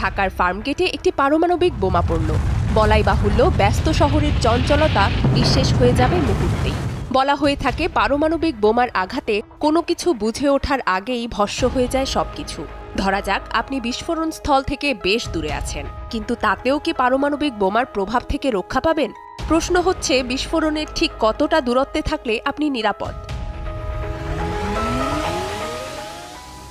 ঢাকার ফার্মগেটে একটি পারমাণবিক বোমা পড়ল। বলাই বাহুল্য, ব্যস্ত শহরের চঞ্চলতা নিঃশেষ হয়ে যাবে মুহূর্তেই। বলা হয়ে থাকে, পারমাণবিক বোমার আঘাতে কোনো কিছু বুঝে ওঠার আগেই ভস্য হয়ে যায় সবকিছু। ধরা যাক, আপনি বিস্ফোরণ স্থল থেকে বেশ দূরে আছেন। কিন্তু তাতেও কি পারমাণবিক বোমার প্রভাব থেকে রক্ষা পাবেন? প্রশ্ন হচ্ছে, বিস্ফোরণের ঠিক কতটা দূরত্বে থাকলে আপনি নিরাপদ?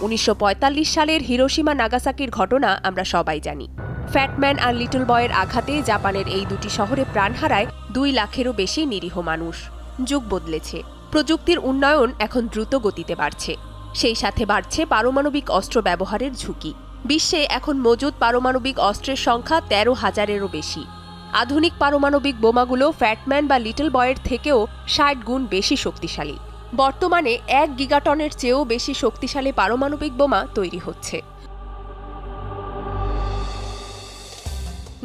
উনিশশো পঁয়তাল্লিশ সালের হিরোশিমা নাগাসাকির ঘটনা আমরা সবাই জানি। ফ্যাটম্যান আর লিটল বয়ের আঘাতে জাপানের এই দুটি শহরে প্রাণ হারায় দুই লাখেরও বেশি নিরীহ মানুষ। যুগ বদলেছে। প্রযুক্তির উন্নয়ন এখন দ্রুত গতিতে বাড়ছে। সেই সাথে বাড়ছে পারমাণবিক অস্ত্র ব্যবহারের ঝুঁকি। বিশ্বে এখন মজুদ পারমাণবিক অস্ত্রের সংখ্যা তেরো হাজারেরও বেশি। আধুনিক পারমাণবিক বোমাগুলো ফ্যাটম্যান বা লিটল বয়ের থেকেও ষাট গুণ বেশি শক্তিশালী। বর্তমানে এক গিগাটনের চেয়েও বেশি শক্তিশালী পারমাণবিক বোমা তৈরি হচ্ছে।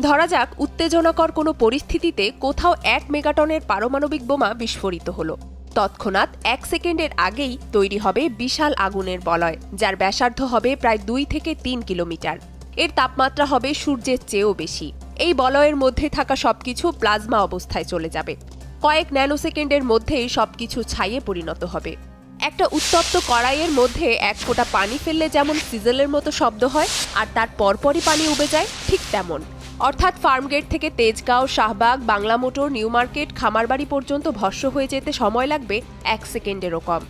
ধরা যাক, উত্তেজনাকর কোনো পরিস্থিতিতে কোথাও এক মেগাটনের পারমাণবিক বোমা বিস্ফোরিত হলো। তৎক্ষণাৎ এক সেকেন্ডের আগেই তৈরি হবে বিশাল আগুনের বলয়, যার ব্যাসার্ধ হবে প্রায় দুই থেকে তিন কিলোমিটার। এর তাপমাত্রা হবে সূর্যের চেয়েও বেশি। এই বলয়ের মধ্যে থাকা সবকিছু প্লাজমা অবস্থায় চলে যাবে। কয়েক ন্যানোসেকেন্ডের মধ্যেই সব কিছু ছাইয়ে পরিণত হবে। একটা উত্তপ্ত কড়াইয়ের মধ্যে এক ফোঁটা পানি ফেললে যেমন সিজেলের মতো শব্দ হয়, আর তার পরপরই পানি উবে যায়, ঠিক তেমন। অর্থাৎ ফার্মগেট থেকে Tejgaon, Shahbag, Bangla motor, new market, Khamarbari পর্যন্ত ভস্য হয়ে যেতে সময় লাগবে এক সেকেন্ডেরও কম।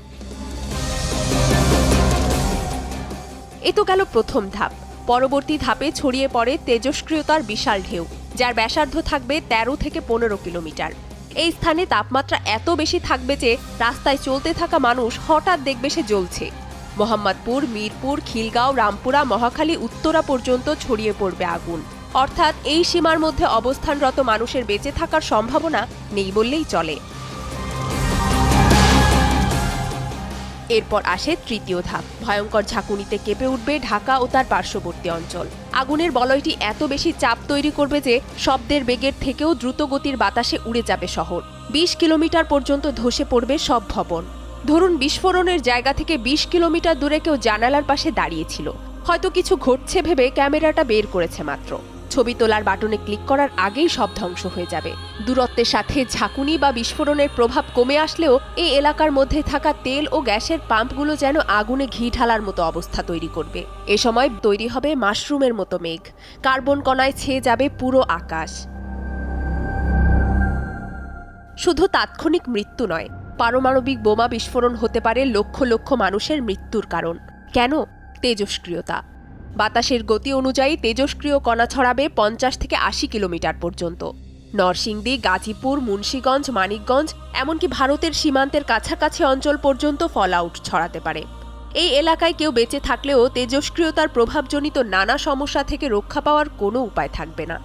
এ তো গেল প্রথম ধাপ। পরবর্তী ধাপে ছড়িয়ে পড়ে তেজস্ক্রিয়তার বিশাল ঢেউ, যার ব্যাসার্ধ থাকবে ১৩ থেকে পনেরো কিলোমিটার। এই স্থানে তাপমাত্রা এত বেশি থাকবে যে রাস্তায় চলতে থাকা মানুষ হঠাৎ দেখবে সে জ্বলছে। মোহাম্মদপুর, মিরপুর, খিলগাঁও, রামপুরা, মহাখালী, উত্তরা পর্যন্ত ছড়িয়ে পড়বে আগুন। অর্থাৎ এই সীমার মধ্যে অবস্থানরত মানুষের বেঁচে থাকার সম্ভাবনা নেই বললেই চলে। এরপর আসে তৃতীয় ধাপ। ভয়ঙ্কর ঝাঁকুনিতে কেঁপে উঠবে ঢাকা ও তার পার্শ্ববর্তী অঞ্চল। আগুনের বলয়টি এত বেশি চাপ তৈরি করবে যে শব্দের বেগের থেকেও দ্রুত গতির বাতাসে উড়ে যাবে শহর। বিশ কিলোমিটার পর্যন্ত ধসে পড়বে সব ভবন। ধরুন বিস্ফোরণের জায়গা থেকে বিশ কিলোমিটার দূরে কেউ জানালার পাশে দাঁড়িয়েছিল হয়তো কিছু ঘটছে ভেবে ক্যামেরাটা বের করেছে মাত্র। ছবি তোলার বাটনে ক্লিক করার আগেই সব ধ্বংস হয়ে যাবে। দূরত্বের সাথে ঝাঁকুনি বা বিস্ফোরণের প্রভাব কমে আসলেও এই এলাকার মধ্যে থাকা তেল ও গ্যাসের পাম্পগুলো যেন আগুনে ঘি ঢালার মতো অবস্থা তৈরি করবে। এ সময় তৈরি হবে মাশরুমের মতো মেঘ। কার্বন কণায় ছেয়ে যাবে পুরো আকাশ। শুধু তাৎক্ষণিক মৃত্যু নয়, পারমাণবিক বোমা বিস্ফোরণ হতে পারে লক্ষ লক্ষ মানুষের মৃত্যুর কারণ। কেন? তেজস্ক্রিয়তা। বাতাসের গতি অনুযায়ী তেজস্ক্রিয় কণা ছড়াবে পঞ্চাশ থেকে আশি কিলোমিটার পর্যন্ত। নরসিংদী, গাজীপুর, মুন্সীগঞ্জ, মানিকগঞ্জ, এমনকি ভারতের সীমান্তের কাছাকাছি অঞ্চল পর্যন্ত ফল আউট ছড়াতে পারে। এই এলাকায় কেউ বেঁচে থাকলেও তেজস্ক্রিয়তার প্রভাবজনিত নানা সমস্যা থেকে রক্ষা পাওয়ার কোনো উপায় থাকবে না।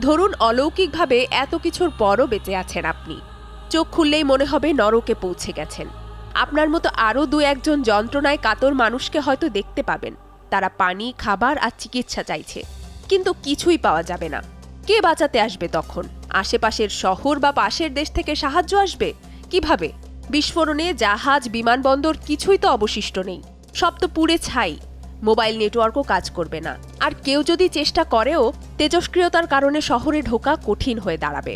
ধরুন, অলৌকিকভাবে এত কিছুর পরও বেঁচে আছেন আপনি। চোখ খুললেই মনে হবে নরকে পৌঁছে গেছেন। আপনার মতো আরও দু একজন যন্ত্রণায় কাতর মানুষকে হয়তো দেখতে পাবেন। তারা পানি, খাবার আর চিকিৎসা চাইছে। কিন্তু কিছুই পাওয়া যাবে না। কে বাঁচাতে আসবে তখন? আশেপাশের শহর বা পাশের দেশ থেকে সাহায্য আসবে? কীভাবে? বিস্ফোরণে জাহাজ, বিমানবন্দর কিছুই তো অবশিষ্ট নেই। সব তো পুড়ে ছাই। মোবাইল নেটওয়ার্কও কাজ করবে না। আর কেউ যদি চেষ্টা করেও তেজস্ক্রিয়তার কারণে শহরে ঢোকা কঠিন হয়ে দাঁড়াবে।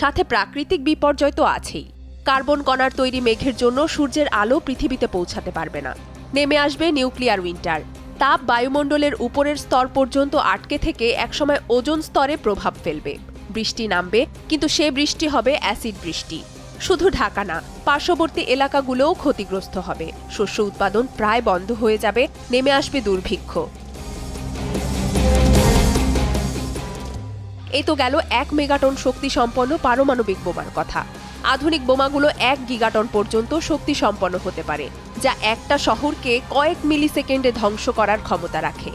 সাথে প্রাকৃতিক বিপর্যয় তো আছেই। কার্বন কণার তৈরি মেঘের জন্য সূর্যের আলো পৃথিবীতে পৌঁছাতে পারবে না। নেমে আসবে নিউক্লিয়ার উইন্টার। তাপ বায়ুমণ্ডলের উপরের স্তর পর্যন্ত আটকে থেকে একসময় ওজন স্তরে প্রভাব ফেলবে। বৃষ্টি নামবে, কিন্তু সে বৃষ্টি হবে অ্যাসিড বৃষ্টি। শুধু ঢাকা না, পার্শ্ববর্তী এলাকাগুলোও ক্ষতিগ্রস্ত হবে। শস্য উৎপাদন প্রায় বন্ধ হয়ে যাবে, নেমে আসবে দুর্ভিক্ষ। এই তো গেল এক মেগাটন শক্তি সম্পন্ন পারমাণবিক বোমার কথা। আধুনিক বোমাগুলো এক গিগাটন পর্যন্ত শক্তি সম্পন্ন হতে পারে, যা একটা শহরকে কয়েক মিলি সেকেন্ডে ধ্বংস করার ক্ষমতা রাখে।